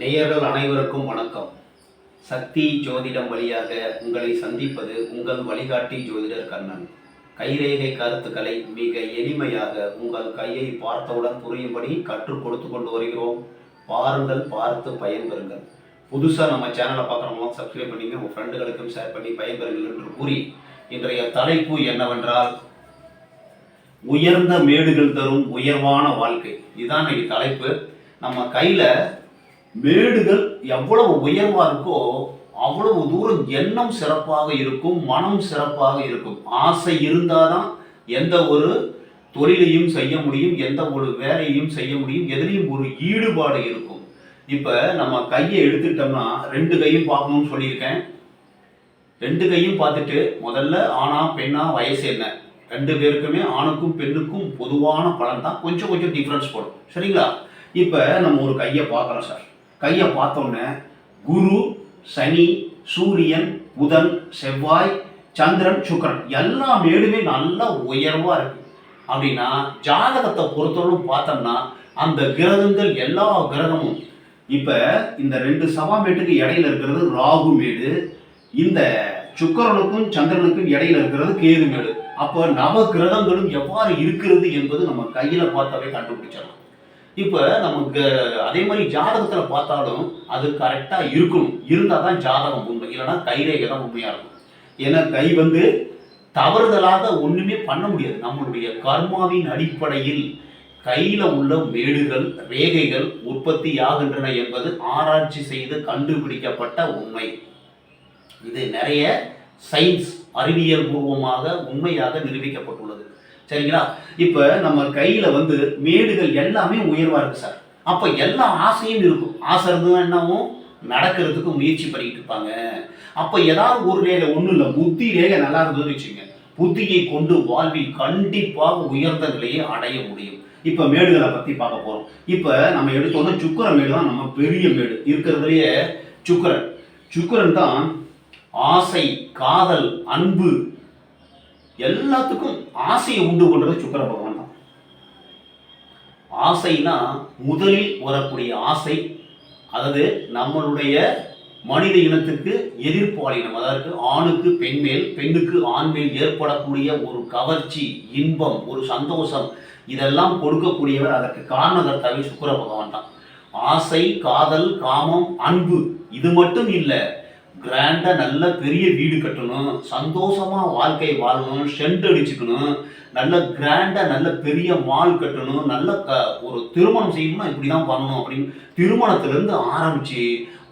நேயர்கள் அனைவருக்கும் வணக்கம். சக்தி ஜோதிடம் வழியாக உங்களை சந்திப்பது உங்கள் வழிகாட்டி ஜோதிடர் கண்ணன். கைரேகை கருத்துக்களை மிக எளிமையாக உங்கள் கையை பார்த்தவுடன் புரியும்படி கற்றுக் கொடுத்து கொண்டு வருகிறோம். பாருங்கள் பார்த்து பயன்பெறுங்கள். புதுசாக நம்ம சேனலை பார்க்குறவங்க சப்ஸ்கிரைப் பண்ணிங்க உங்கள் ஃப்ரெண்டுகளுக்கும் ஷேர் பண்ணி பயன்பெறுங்கள் என்று கூறி இன்றைய தலைப்பு என்னவென்றால் உயர்ந்த மேடுகள் தரும் உயர்வான வாழ்க்கை. இதுதான் இன்னைக்கு தலைப்பு. நம்ம கையில் மேடுகள் எவ்வளவு உயர்வா இருக்கோ அவ்வளவு தூரம் எண்ணம் சிறப்பாக இருக்கும் மனம் சிறப்பாக இருக்கும். ஆசை இருந்தாதான் எந்த ஒரு தொழிலையும் செய்ய முடியும் எந்த ஒரு வேலையும் செய்ய முடியும் எதுலேயும் ஒரு ஈடுபாடு இருக்கும். இப்போ நம்ம கையை எடுத்துட்டோம்னா ரெண்டு கையும் பார்க்கணும்னு சொல்லியிருக்கேன். ரெண்டு கையும் பார்த்துட்டு முதல்ல ஆணா பெண்ணா வயசு என்ன? ரெண்டு பேருக்குமே ஆணுக்கும் பெண்ணுக்கும் பொதுவான பலன் தான். கொஞ்சம் கொஞ்சம் டிஃப்ரென்ஸ் போடும். சரிங்களா? இப்போ நம்ம ஒரு கையை பார்க்குறோம் சார். கையை பார்த்தோன்னே குரு சனி சூரியன் புதன் செவ்வாய் சந்திரன் சுக்கிரன் எல்லா மேடுமே நல்லா உயர்வாக இருக்கு. அப்படின்னா ஜாதகத்தை பொறுத்தவரைக்கும் பார்த்தோம்னா அந்த கிரகங்கள் எல்லா கிரகமும். இப்போ இந்த ரெண்டு சபாமேட்டுக்கு இடையில இருக்கிறது ராகு மேடு. இந்த சுக்கிரனுக்கும் சந்திரனுக்கும் இடையில இருக்கிறது கேது மேடு. அப்போ நவ கிரகங்களும் எவ்வாறு இருக்கிறது என்பது நம்ம கையில் பார்த்தாவே கண்டுபிடிச்சிடலாம். இப்போ நமக்கு அதே மாதிரி ஜாதகத்தில் பார்த்தாலும் அது கரெக்டாக இருக்கணும். இருந்தால் தான் ஜாதகம் உண்மை. இல்லைன்னா கைரேகை தான் உண்மையாக இருக்கும். ஏன்னா கை வந்து தவறுதலாக ஒன்றுமே பண்ண முடியாது. நம்மளுடைய கர்மாவின் அடிப்படையில் கையில் உள்ள மேடுகள் ரேகைகள் உற்பத்தி ஆகின்றன என்பது ஆராய்ச்சி செய்து கண்டுபிடிக்கப்பட்ட உண்மை. இது நிறைய சயின்ஸ் அறிவியல் பூர்வமாக உண்மையாக நிரூபிக்கப்பட்டுள்ளது. சரிங்களா? இப்போ நம்ம கையில் வந்து மேடுகள் எல்லாமே உயர்வாக இருக்கு சார். அப்போ எல்லா ஆசையும் இருக்கும். ஆசை இருந்ததுன்னா என்னவும் நடக்கிறதுக்கு முயற்சி பண்ணிட்டு இருப்பாங்க. அப்போ ஏதாவது ஒரு ரேகை ஒன்றும் இல்லை. புத்தி ரேகை நல்லா இருந்ததுன்னு வச்சுங்க புத்தியை கொண்டு வாழ்வில் கண்டிப்பாக உயர்ந்த நிலையை அடைய முடியும். இப்போ மேடுகளை பற்றி பார்க்க போகிறோம் இப்போ நம்ம எடுத்தோன்னா சுக்கர மேடு தான் நம்ம பெரிய மேடு. இருக்கிறதுலையே சுக்கரன். சுக்கரன் தான் ஆசை காதல் அன்பு எல்லாத்துக்கும் ஆசையை உண்டு பண்றது சுக்கர பகவான் தான். ஆசைனா முதலில் வரக்கூடிய ஆசை அதாவது நம்மளுடைய மனித இனத்துக்கு எதிர்ப்பாளினம் அதாவது ஆணுக்கு பெண்மேல் பெண்ணுக்கு ஆண்மேல் ஏற்படக்கூடிய ஒரு கவர்ச்சி இன்பம் ஒரு சந்தோஷம் இதெல்லாம் கொடுக்கக்கூடியவர் அதற்கு காரணகர்த்தாவே சுக்கர பகவான் தான். ஆசை காதல் காமம் அன்பு இது மட்டும் இல்லை கிராண்டாக நல்ல பெரிய வீடு கட்டணும் சந்தோஷமாக வாழ்க்கை வாழணும் ஷெண்ட் அடிச்சுக்கணும் நல்ல கிராண்டாக நல்ல பெரிய மால் கட்டணும் நல்ல க ஒரு திருமணம் செய்யணும்னா இப்படி தான் பண்ணணும் அப்படின்னு திருமணத்திலேருந்து ஆரம்பித்து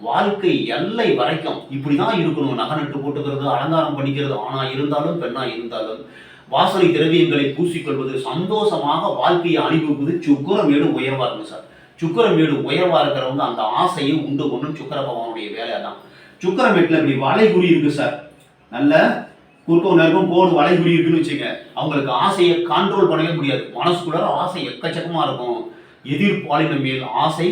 வாழ்க்கை எல்லை வரைக்கும் இப்படி தான் இருக்கணும். நகை நட்டு போட்டுக்கிறது அலங்காரம் பண்ணிக்கிறது ஆனால் இருந்தாலும் பெண்ணாக இருந்தாலும். வாசனை திரவியங்களை பூசிக்கொள்வது சந்தோஷமாக வாழ்க்கையை அனுபவிப்பது சுக்கரமேடு உயர்வாக இருக்கும் சார். சுக்கரமேடு உயர்வாக இருக்கிறவங்க அந்த ஆசையை உண்டு கொண்டு சுக்கர பகவானுடைய வேலை தான் சுக்கரமேட்டில் இப்படி வளைகுறி இருக்கு சார். நல்ல குறுக்கம் நெருக்கம் கோடு வளைகுறி இருக்குன்னு வச்சுங்க அவங்களுக்கு ஆசையை கண்ட்ரோல் பண்ணவே முடியாது. மனசுக்குள்ள ஆசை எக்கச்சக்கமாக இருக்கும். எதிர்பாலின மேல் ஆசை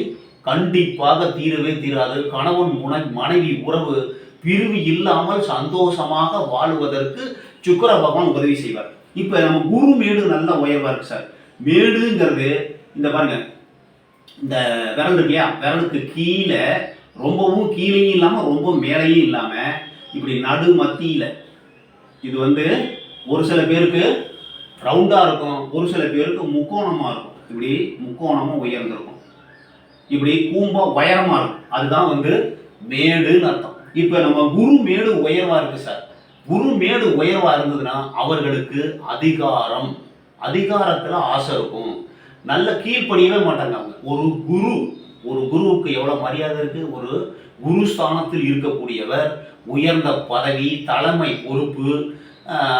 கண்டிப்பாக தீரவே தீராது. கணவன் முனை மனைவி உறவு பிரிவு இல்லாமல் சந்தோஷமாக வாழ்வதற்கு சுக்கர பகவான் உதவி செய்வார். இப்போ நம்ம குரு மேடு நல்ல உயர்வாக இருக்கு சார். மேடுங்கிறது இந்த பாருங்க இந்த விரல் இருக்கு இல்லையா? விரலுக்கு கீழே ரொம்பவும் கீழேயும் இல்லாமல் ரொம்ப மேலேயும் இல்லாமல் இப்படி நடு மத்தியில். இது வந்து ஒரு சில பேருக்கு ரவுண்டாக இருக்கும் ஒரு சில பேருக்கு முக்கோணமாக இருக்கும். இப்படி முக்கோணமாக உயர்ந்திருக்கும். இப்படி கூம்பாக உயரமாக இருக்கும். அதுதான் வந்து மேடுன்னு அர்த்தம். இப்போ நம்ம குரு மேடு உயர்வாக இருக்குது சார். குரு மேடு உயர்வாக இருந்ததுன்னா அவர்களுக்கு அதிகாரம். அதிகாரத்தில் ஆசை இருக்கும். நல்ல கீழ்ப்படியவே மாட்டாங்க அவங்க. ஒரு குரு ஒரு குருவுக்கு எவ்வளோ மரியாதை இருக்கு? ஒரு குரு ஸ்தானத்தில் இருக்கக்கூடியவர் உயர்ந்த பதவி தலைமை பொறுப்பு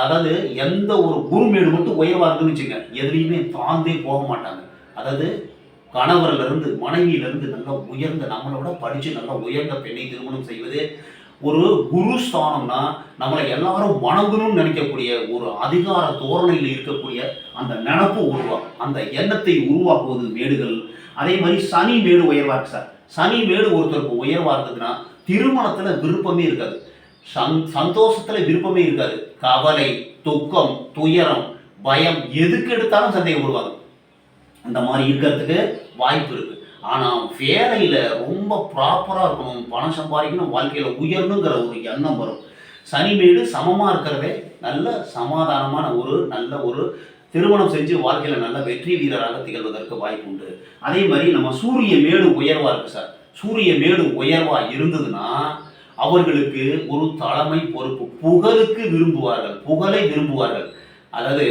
அதாவது எந்த ஒரு குருமேடு மட்டும் உயர்வாக இருக்குன்னு வச்சுங்க எதுலேயுமே தாழ்ந்தே போக மாட்டாங்க. அதாவது கணவர்ல இருந்து மனைவியில இருந்து நல்லா உயர்ந்த நம்மளோட படிச்சு நல்லா உயர்ந்த பெண்ணை திருமணம் செய்வது ஒரு குரு ஸ்தானம்னா நம்மளை எல்லாரும் வணங்கணும்னு நினைக்கக்கூடிய ஒரு அதிகார தோரணையில் இருக்கக்கூடிய அந்த நினப்பு உருவாகும் அந்த எண்ணத்தை உருவாக்குவது மேடுகள் அதே மாதிரி சனி மேடு உயர்வாக இருக்கு சார். சனி மேடு ஒருத்தருக்கு உயர்வாக இருந்ததுன்னா திருமணத்தில் விருப்பமே இருக்காது. சந் சந்தோஷத்தில் விருப்பமே இருக்காது. கவலை துக்கம் துயரம் பயம் எதுக்கு எடுத்தாலும் சந்தேகப்படுவாங்க அந்த மாதிரி இருக்கிறதுக்கு வாய்ப்பு இருக்கு. ஆனால் வேலையில் ரொம்ப ப்ராப்பராக இருக்கணும் பணம் சம்பாதிக்கணும் வாழ்க்கையில் உயரணுங்கிற ஒரு எண்ணம் வரும். சனி மேடு சமமாக இருக்கிறதே நல்ல சமாதானமான ஒரு நல்ல ஒரு திருமணம் செஞ்சு வாழ்க்கையில் நல்ல வெற்றி வீரராக திகழ்வதற்கு வாய்ப்பு உண்டு. அதே மாதிரி நம்ம சூரிய மேடு உயர்வாக இருக்கு சார். சூரிய மேடு உயர்வாக இருந்ததுன்னா அவர்களுக்கு ஒரு தலைமை பொறுப்பு. புகழுக்கு விரும்புவார்கள். புகழை விரும்புவார்கள். அதாவது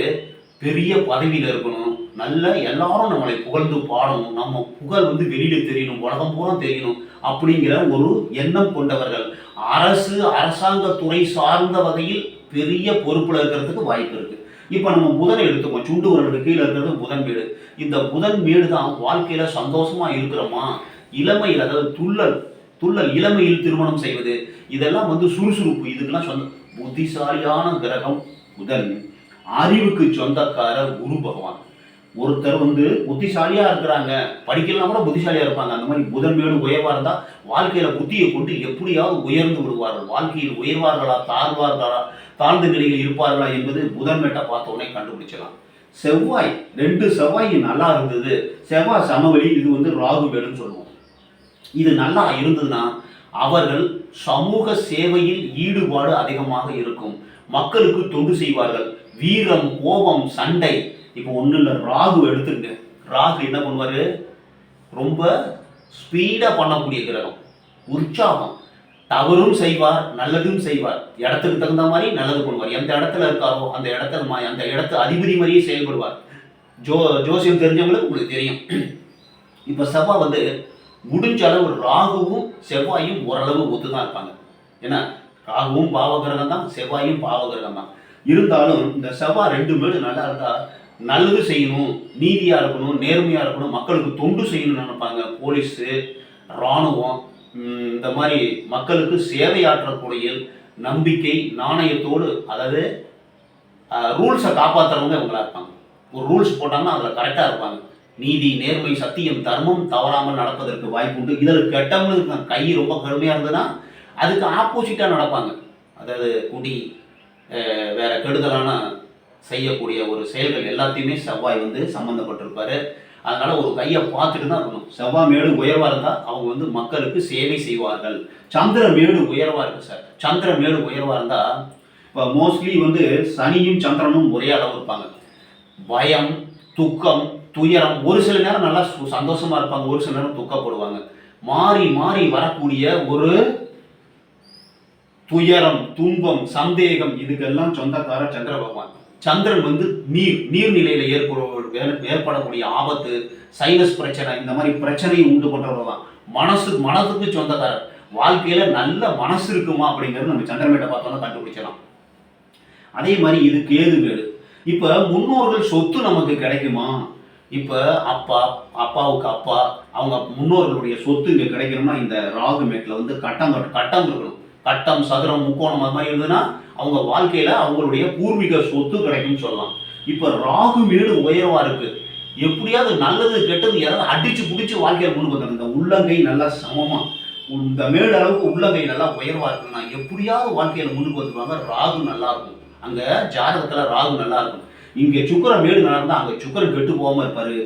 பெரிய பதவியில் இருக்கணும். நல்ல எல்லாரும் நம்மளை புகழ்ந்து பாடணும். நம்ம புகழ் வந்து வெளியில தெரியணும். உலகம் பூரா தெரியணும் அப்படிங்கிற ஒரு எண்ணம் கொண்டவர்கள். அரசு அரசாங்க துறை சார்ந்த வகையில் பெரிய பொறுப்புல இருக்கிறதுக்கு வாய்ப்பு இருக்கு. இப்போ நம்ம புதனை எடுத்துக்கோம். சுண்டு வரலுக்கு கீழே இருக்கிறது புதன் வீடு. இந்த புதன் வீடு தான் வாழ்க்கையில் சந்தோஷமாக இருக்கிறோமா? இளமையில் அதாவது துள்ளல் துள்ளல் இளமையில் திருமணம் செய்வது இதெல்லாம் வந்து சுறுசுறுப்பு. இதுக்கெல்லாம் சொந்த புத்திசாலியான கிரகம் புதன். அறிவுக்கு சொந்தக்காரர் குரு பகவான். ஒருத்தர் வந்து புத்திசாலியா இருக்கிறாங்க படிக்கலாம் கூட புத்திசாலியா இருப்பாங்க. அந்த மாதிரி புதன் மேடு உயர்வா இருந்தா வாழ்க்கையில புத்தியை கொண்டு எப்படியாவது உயர்ந்து விடுவார்கள். வாழ்க்கையில் உயர்வார்களா தாழ்வார்களா தாழ்ந்த நிலையில் இருப்பார்களா என்பது புதன் மேட்டை பார்த்த உடனே கண்டுபிடிச்சலாம் செவ்வாய் ரெண்டு செவ்வாய் நல்லா இருந்தது. செவ்வாய் சமவெளி இது வந்து ராகு மேடுன்னு சொல்லுவோம். இது நல்லா இருந்ததுன்னா அவர்கள் சமூக சேவையில் ஈடுபாடு அதிகமாக இருக்கும். மக்களுக்கு தொண்டு செய்வார்கள். வீரம் கோபம் சண்டை இப்போ ஒன்றும் இல்லை ராகு எடுத்துங்க ராகு என்ன பண்ணுவார்? ரொம்ப ஸ்பீடாக பண்ணக்கூடிய கிரகம். உற்சாகம். தவறும் செய்வார் நல்லதும் செய்வார். இடத்துக்கு தகுந்த மாதிரி நல்லது பண்ணுவார். எந்த இடத்துல இருக்காரோ அந்த இடத்துல மா- அந்த இடத்து அதிபதி மாதிரியே செயல்படுவார். ஜோ ஜோசியம் தெரிஞ்சவங்களுக்கு உங்களுக்கு தெரியும். இப்போ செவ்வாய் வந்து முடிஞ்ச அளவு ராகுவும் செவ்வாயும் ஓரளவு ஒத்து தான் இருப்பாங்க. ஏன்னா ராகுவும் பாவகிரகம் தான் செவ்வாயும் பாவகிரகம் தான். இருந்தாலும் இந்த செவ்வாய் ரெண்டு பேரும் நல்லா இருந்தால் நல்லது செய்யணும் நீதியாக இருக்கணும் நேர்மையாக இருக்கணும் மக்களுக்கு தொண்டு செய்யணும்னு நினைப்பாங்க. போலீஸு இராணுவம் இந்த மாதிரி மக்களுக்கு சேவையாற்றக்கூடிய நம்பிக்கை நாணயத்தோடு அதாவது ரூல்ஸை காப்பாற்றுறவங்க இவங்களா இருப்பாங்க. ஒரு ரூல்ஸ் போட்டாங்கன்னா அதில் கரெக்டாக இருப்பாங்க. நீதி நேர்மை சத்தியம் தர்மம் தவறாமல் நடப்பதற்கு வாய்ப்பு உண்டு. இதில் கெட்டவங்களுக்கு கை ரொம்ப கடுமையாக இருந்ததுன்னா அதுக்கு ஆப்போசிட்டாக நடப்பாங்க. அதாவது குடி வேற கெடுதலான செய்யக்கூடிய ஒரு செயல்கள் எல்லாத்தையுமே செவ்வாய் வந்து சம்மந்தப்பட்டிருப்பாரு அதனால ஒரு கையை பார்த்துட்டு தான் இருக்கணும். செவ்வாய் மேடு உயர்வாக இருந்தால் அவங்க வந்து மக்களுக்கு சேவை செய்வார்கள். சந்திர மேடு உயர்வாக இருக்கு சார். சந்திர மேடு உயர்வாக இருந்தால் இப்போ மோஸ்ட்லி வந்து சனியும் சந்திரனும் ஒரே அளவு இருப்பாங்க. பயம் துக்கம் துயரம் ஒரு சில நேரம் நல்லா சு- சந்தோஷமா இருப்பாங்க. ஒரு சில நேரம் துக்கப்படுவாங்க. மாறி மாறி வரக்கூடிய ஒரு துயரம் துன்பம் சந்தேகம் இதுக்கெல்லாம் சொந்தக்கார சந்திர பகவான். சந்திரன் வந்து நீர் நீர்நிலையில ஏற்பட ஏற்படக்கூடிய ஆபத்து சைனஸ் பிரச்சனை இந்த மாதிரி பிரச்சனையை உண்டு பண்றவர் தான் மனசு மனதுக்கு சொந்தக்காரர். வாழ்க்கையில நல்ல மனசு இருக்குமா அப்படிங்கிறது நம்ம சந்திரமேட்டை பார்த்தோம்னா கண்டுபிடிச்சலாம் அதே மாதிரி இது கேது வீடு இப்ப முன்னோர்கள் சொத்து நமக்கு கிடைக்குமா? இப்ப அப்பா அப்பாவுக்கு அப்பா அவங்க முன்னோர்களுடைய சொத்து இங்க கிடைக்கணும்னா இந்த ராகு மேட்ல வந்து கட்டம் கட்டம் இருக்கணும். கட்டம் சதுரம் முக்கோணம் அது மாதிரி இருந்ததுன்னா அவங்க வாழ்க்கையில அவங்களுடைய பூர்வீக சொத்து கிடைக்கும்னு சொல்லலாம். இப்போ ராகு மேடு உயர்வா இருக்கு. எப்படியாவது நல்லது கெட்டது யாராவது அடிச்சு பிடிச்சி வாழ்க்கையில் கொண்டு வந்தாங்க இந்த உள்ளங்கை நல்லா சமமா. இந்த மேடு அளவுக்கு உள்ளங்கை நல்லா உயர்வா இருக்குன்னா எப்படியாவது வாழ்க்கையில் முன்னுக்கு வந்துருவாங்க ராகு நல்லா இருக்கும். அங்க ஜாதகத்துல ராகு நல்லா இருக்கும். இங்க சுக்கர மேடு நல்லா இருந்தா அங்க சுக்கரன் கெட்டு போகாம இருப்பாரு.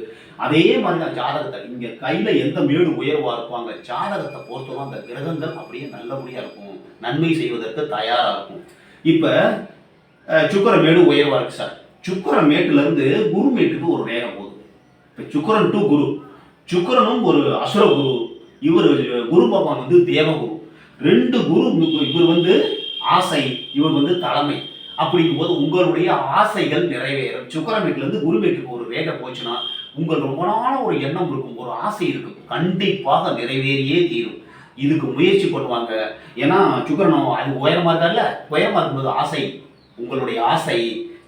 அதே மாதிரி தான் ஜாதகத்தை. இங்க கையில எந்த மேடு உயர்வா இருப்பாங்க ஜாதகத்தை பொறுத்தவரை அந்த கிரகங்கள் அப்படியே நல்லபடியா இருக்கும். நன்மை செய்வதற்கு தயாரா இருக்கும். இப்ப சுக்கர மேடு உயர்வா இருக்கு சார். சுக்கர மேட்டுல இருந்து குரு மேட்டுக்கு ஒரு ரேகை போகுது. இப்ப சுக்கரன் டு குரு. சுக்கரனும் ஒரு அசுர குரு. இவர் குரு பகவான் வந்து தேவகுரு ரெண்டு குரு இவர் வந்து ஆசை இவர் வந்து தலைமை. அப்படிங்கும்போது உங்களுடைய ஆசைகள் நிறைவேறும். சுக்கரமேட்டுல இருந்து குருமேட்டுக்கு ஒரு ரேகை போச்சுன்னா உங்கள் ரொம்ப நாள ஒரு எண்ணம் இருக்கும் ஒரு ஆசை இருக்கும். கண்டிப்பாக நிறைவேறியே தீரும். இதுக்கு முயற்சி பண்ணுவாங்க. ஏன்னா சுக்கரன் அது உயரமாக இருக்கார்ல? உயரமாக இருக்கும்போது ஆசை உங்களுடைய ஆசை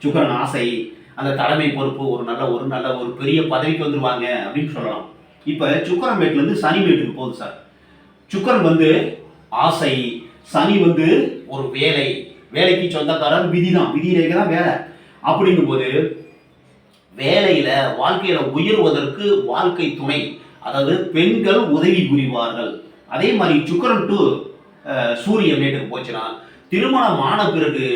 சுக்கரன் ஆசை அந்த தலைமை பொறுப்பு ஒரு நல்ல ஒரு நல்ல ஒரு பெரிய பதவிக்கு வந்துருவாங்க அப்படின்னு சொல்லலாம். இப்போ சுக்கரன் இருந்து சனி மேட்டுக்கு போகுது சார். சுக்கரன் வந்து ஆசை சனி வந்து ஒரு வேலை. வேலைக்கு சொந்தக்காரர் விதி தான் விதி தான் வேலை. அப்படிங்கும்போது வேலையில வாழ்க்கையில உயர்வதற்கு வாழ்க்கை துணை. அதாவது பெண்கள் உதவி புரிவார்கள். அதே மாதிரி சுக்கரன் டு சூரியன் வீட்டுக்கு போச்சுன்னா திருமணம் ஆன பிறகு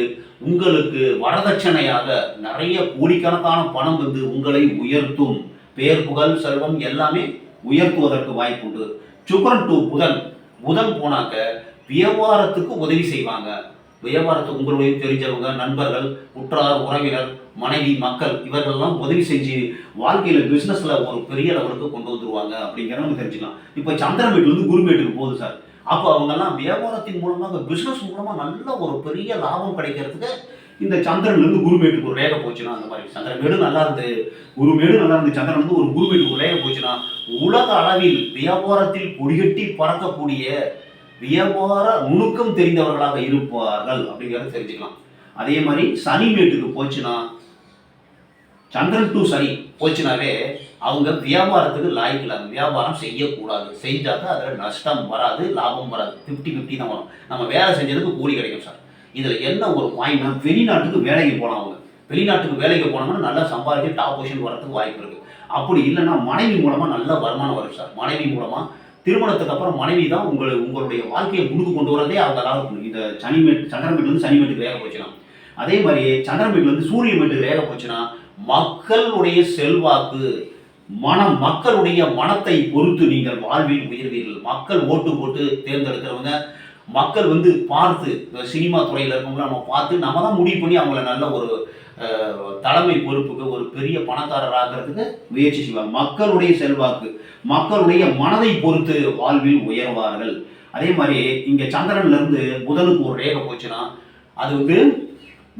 உங்களுக்கு வரதட்சணையாக நிறைய கோடிக்கணக்கான பணம் வந்து உங்களை உயர்த்தும். பேர் புகழ் செல்வம் எல்லாமே உயர்த்துவதற்கு வாய்ப்புண்டு சுக்கரன் டு புதன் புதன் போனாக்க வியாபாரத்துக்கு உதவி செய்வாங்க. வியாபாரத்துக்கு உங்களுடைய தெரிஞ்சவங்க நண்பர்கள் உற்றார் உறவினர் மனைவி மக்கள் இவர்கள்லாம் உதவி செஞ்சு வாழ்க்கையில பிசினஸ்ல ஒரு பெரிய லெவலுக்கு கொண்டு வந்துருவாங்க அப்படிங்கிறத நம்ம தெரிஞ்சுக்கலாம். இப்போ சந்திரன் வீட்டுலேருந்து குரு வீட்டுக்கு போகுது சார். அப்போ அவங்கெல்லாம் வியாபாரத்தின் மூலமாக பிசினஸ் மூலமாக நல்ல ஒரு பெரிய லாபம் கிடைக்கிறதுக்கு இந்த சந்திரன்லேருந்து குருமேட்டுக்கு ஒரு ரேகை போச்சுன்னா அந்த மாதிரி சந்திரமேடு நல்லா இருந்து குருமேடு நல்லா இருந்து சந்திரன் வந்து ஒரு குருமேட்டுக்கு ஒரு ரேகை போச்சுன்னா உலக அளவில் வியாபாரத்தில் கொடிகட்டி பறக்கக்கூடிய வியாபார நுணுக்கம் தெரிந்தவர்களாக இருப்பார்கள் அப்படிங்கிறத தெரிஞ்சுக்கலாம். அதே மாதிரி சனி மேட்டுக்கு போச்சுன்னா சந்திரன் டூ சனி போச்சுனாவே அவங்க வியாபாரத்துக்கு லாய்க்கில் வியாபாரம் செய்யக்கூடாது. செஞ்சாக்க அதில் நஷ்டம் வராது லாபம் வராது. ஃபிஃப்டி ஃபிஃப்டி தான் வரும். நம்ம வேலை செஞ்சதுக்கு கூலி கிடைக்கும் சார் இதில் என்ன ஒரு பாயிண்ட்னா வெளிநாட்டுக்கு வேலைக்கு போகலாம் அவங்க. வெளிநாட்டுக்கு வேலைக்கு போனோம்னா நல்லா சம்பாதிச்சு டாப் பொசிஷன் வரதுக்கு வாய்ப்பு இருக்குது அப்படி இல்லைன்னா மனைவி மூலமாக நல்ல வருமானம் வரும் சார் மனைவி மூலமாக திருமணத்துக்கு அப்புறம் மனைவி தான் உங்கள் உங்களுடைய வாழ்க்கையை முன்னுக்கு கொண்டு வரதே அவங்களால முடியும். இந்த சனிமேட் சந்திரமேட்லேருந்து சனிமேட்டுக்கு வேலை போச்சுன்னா. அதே மாதிரி சந்திரமேட்லேருந்து சூரிய மேட்டுக்கு வேலை போச்சுன்னா மக்களுடைய செல்வாக்கு மனம் மக்களுடைய மனத்தை பொறுத்து நீங்கள் வாழ்வில் உயர்வீர்கள். மக்கள் ஓட்டு போட்டு தேர்ந்தெடுக்கிறவங்க மக்கள் வந்து பார்த்து இந்த சினிமா துறையில் இருக்கவங்கள நம்ம பார்த்து நம்ம தான் முடிவு பண்ணி அவங்கள நல்ல ஒரு தலைமை பொறுப்புக்கு ஒரு பெரிய பணக்காரர் ஆகிறதுக்கு முயற்சி செய்வாங்க. மக்களுடைய செல்வாக்கு மக்களுடைய மனதை பொறுத்து வாழ்வில் உயர்வார்கள். அதே மாதிரி இங்கே சந்திரன்லேருந்து புதனுக்கு ஒரு ரேகை போச்சுன்னா அது வந்து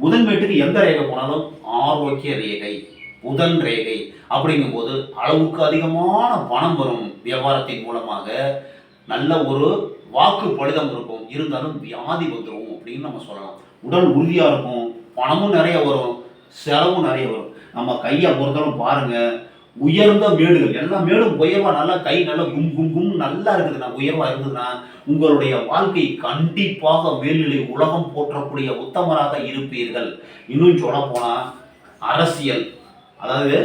புதன் வீட்டுக்கு எந்த ரேகை போனாலும் ஆரோக்கிய ரேகை புதன் ரேகை அப்படிங்கும்போது அளவுக்கு அதிகமான பணம் வரும் வியாபாரத்தின் மூலமாக. நல்ல ஒரு வாக்கு பலிதம் இருக்கும். இருந்தாலும் வியாதி வந்துடும் அப்படின்னு நம்ம சொல்லலாம். உடல் உறுதியாக இருக்கும். பணமும் நிறைய வரும். செலவும் நிறைய வரும். நம்ம கையை பொறுத்தவரை பாருங்கள் உயர்ந்த மேடுகள். எல்லா மேடும் உயர்வா நல்லா கை நல்லா கும் கும் கும் நல்லா இருக்குதுன்னா உயர்வா இருந்ததுன்னா உங்களுடைய வாழ்க்கை கண்டிப்பாக மேல்நிலை உலகம் போற்றக்கூடிய உத்தமராக இருப்பீர்கள். இன்னும் சொல்ல போனா அரசியல். அதாவது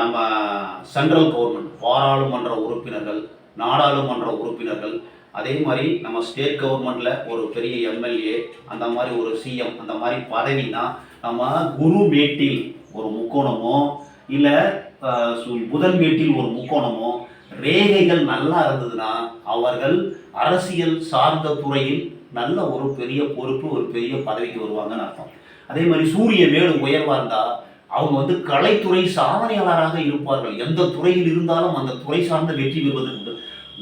நம்ம சென்ட்ரல் கவர்மெண்ட் பாராளுமன்ற உறுப்பினர்கள் நாடாளுமன்ற உறுப்பினர்கள் அதே மாதிரி நம்ம ஸ்டேட் கவர்மெண்ட்ல ஒரு பெரிய எம்எல்ஏ அந்த மாதிரி ஒரு சிஎம் அந்த மாதிரி பதவினா நம்ம குரு மேட்டில் ஒரு முக்கோணமோ இல்லை முதல் மேட்டில் ஒரு முக்கோணமோ ரேகைகள் நல்லா இருந்ததுன்னா அவர்கள் அரசியல் சார்ந்த துறையில் நல்ல ஒரு பெரிய பொறுப்பு ஒரு பெரிய பதவிக்கு வருவாங்கன்னு அர்த்தம். அதே மாதிரி சூரிய மேடு உயர்வாக இருந்தால் அவங்க வந்து கலைத்துறை சாதனையாளராக இருப்பார்கள். எந்த துறையில் இருந்தாலும் அந்த துறை சார்ந்த வெற்றி பெறுவதற்கு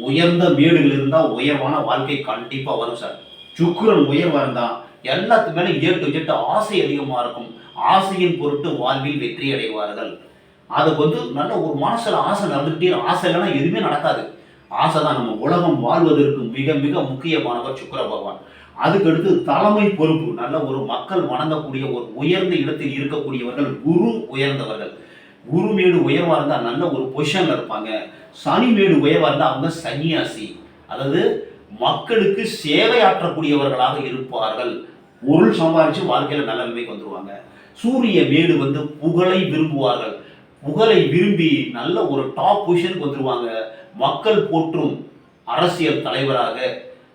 உயர்ந்த மேடுகள் இருந்தால் உயர்வான வாழ்க்கை கண்டிப்பாக வரும் சார். சுக்கரன் உயர்வாக இருந்தால் எல்லாத்து மேலே ஏட்டு ஜெட்டு ஆசை அதிகமாக இருக்கும். ஆசையின் பொருட்டு வாழ்வில் வெற்றி அடைவார்கள். அதுக்கு வந்து நல்ல ஒரு மனசில் ஆசை நடந்துகிட்டே ஆசை இல்லைன்னா எதுவுமே நடக்காது. ஆசை தான் நம்ம உலகம் வாழ்வதற்கு மிக மிக முக்கியமானவர் சுக்கர பகவான். அதுக்கடுத்து தலைமை பொறுப்பு. நல்ல ஒரு மக்கள் வணங்கக்கூடிய ஒரு உயர்ந்த இடத்தில் இருக்கக்கூடியவர்கள் குரு உயர்ந்தவர்கள். குரு மேடு உயர்வாக இருந்தால் நல்ல ஒரு பொசிஷனில் இருப்பாங்க. சனி மேடு உயர்வாக இருந்தால் அவங்க சன்னியாசி. அதாவது மக்களுக்கு சேவையாற்றக்கூடியவர்களாக இருப்பார்கள். பொருள் சம்பாதிச்சு வாழ்க்கையில் நல்ல நிலைமைக்கு வந்துருவாங்க. சூரிய மேடு வந்து புகழை விரும்புவார்கள். புகழை விரும்பி நல்ல ஒரு டாப் பொசிஷனுக்கு வந்துருவாங்க. மக்கள் போற்றும் அரசியல் தலைவராக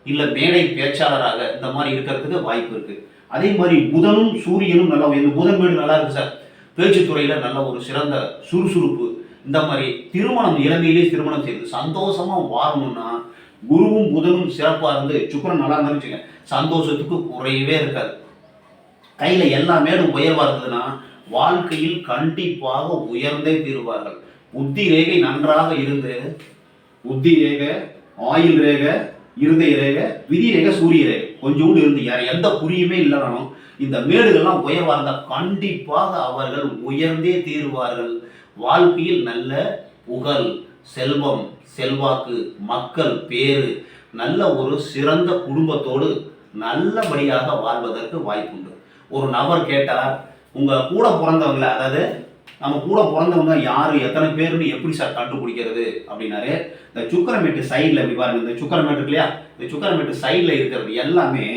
இல்லை மேடை பேச்சாளராக இந்த மாதிரி இருக்கிறதுக்கு வாய்ப்பு இருக்குது அதே மாதிரி புதனும் சூரியனும் நல்லா இந்த புதன் வீடு நல்லா இருக்கு சார். பேச்சு நல்ல ஒரு சிறந்த சுறுசுறுப்பு. இந்த மாதிரி திருமணம் இளமையிலே திருமணம் செய்து சந்தோஷமாக வாழணும்னா குருவும் புதனும் சிறப்பாக இருந்து சுக்கரன் நல்லா இருந்துச்சுங்க சந்தோஷத்துக்கு குறையவே இருக்காது. கையில் எல்லா மேடும் உயர்வாக இருந்ததுன்னா வாழ்க்கையில் கண்டிப்பாக உயர்ந்தே தீருவார்கள். புத்தி ரேகை நன்றாக இருந்து புத்தி ரேகை ஆயுள் ரேகை இருதய ரேகை விதி ரேகை சூரிய ரேகை கொஞ்சோண்டு இருந்து யார் எந்த குறியுமே இல்லைனாலும் இந்த மேடுகள்லாம் உயர்வா இருந்தால் கண்டிப்பாக அவர்கள் உயர்ந்தே தீருவார்கள். வாழ்க்கையில் நல்ல புகழ் செல்வம் செல்வாக்கு மக்கள் பேரு நல்ல ஒரு சிறந்த குடும்பத்தோடு நல்லபடியாக வாழ்வதற்கு வாய்ப்புண்டு. ஒரு நபர் கேட்டார் உங்கள் கூட பிறந்தவங்கள அதாவது நம்ம கூட பிறந்தவங்க யார் எத்தனை பேர்னு எப்படி சார் கண்டுபிடிக்கிறது அப்படின்னாரு இந்த சுக்கரமேட்டு சைடில் இப்படி பாருங்க இந்த சுக்கரமேட்டு இல்லையா? இந்த சுக்கரமேட்டு சைடில் இருக்கிறது எல்லாமே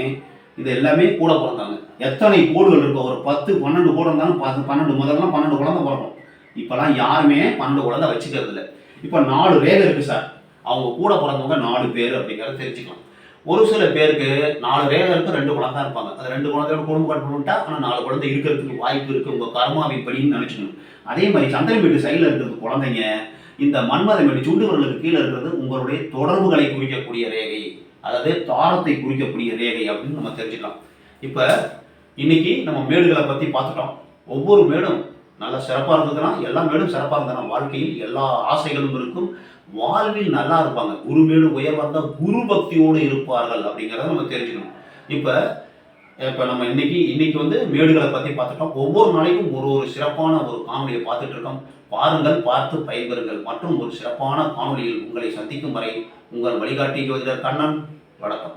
இது எல்லாமே கூட பிறந்தவங்க. எத்தனை கோடுகள் இருக்கும் ஒரு பத்து பன்னெண்டு கோடு இருந்தாலும் பத்து பன்னெண்டு முதல்லாம் பன்னெண்டு குழந்தை பிறக்கும். இப்போலாம் யாருமே பன்னெண்டு குழந்தை வச்சுக்கிறது இல்லை இப்போ நாலு பேர் இருக்குது சார் அவங்க கூட பிறந்தவங்க நாலு பேர் அப்படிங்கிறத தெரிஞ்சுக்கலாம். ஒரு சில பேருக்கு நாலு ரேகை இருக்கு ரெண்டு குழந்தை இருப்பாங்க. அது ரெண்டு குழந்தையோட குடும்பம் கட்டணும்ட்டா ஆனால் நாலு குழந்தை இருக்கிறதுக்கு வாய்ப்பு இருக்குது உங்கள் கர்மாவின் படின்னு நினச்சிக்கணும். அதே மாதிரி சந்திரன் வீட்டு சைடில் இருக்கிறது குழந்தைங்க இந்த மண்மதை மேடு சுண்டுவர்களுக்கு கீழே இருக்கிறது உங்களுடைய தொடர்புகளை குறிக்கக்கூடிய ரேகை. அதாவது தாரத்தை குறிக்கக்கூடிய ரேகை அப்படின்னு நம்ம தெரிஞ்சுக்கலாம். இப்போ இன்னைக்கு நம்ம மேடுகளை பற்றி பார்த்துட்டோம். ஒவ்வொரு மேடும் நல்லா சிறப்பாக இருந்ததுன்னா எல்லா மேடும் சிறப்பாக இருந்ததுன்னா வாழ்க்கையில் எல்லா ஆசைகளும் இருக்கும். வாழ்வில் நல்லா இருப்பாங்க. குருமேடு உயர்வாக குரு பக்தியோடு இருப்பார்கள் அப்படிங்கிறத நம்ம தெரிஞ்சுக்கணும். இப்போ இப்போ நம்ம இன்னைக்கு இன்னைக்கு வந்து மேடுகளை பற்றி பார்த்துட்டோம். ஒவ்வொரு நாளைக்கும் ஒரு ஒரு சிறப்பான ஒரு காணொலியை பார்த்துட்டு இருக்கோம். பாருங்கள் பார்த்து பயன்பெறுங்கள். மற்றும் ஒரு சிறப்பான காணொலியில் உங்களை சந்திக்கும் வரை உங்கள் வழிகாட்டி ஜோதிடர் கண்ணன். வணக்கம்.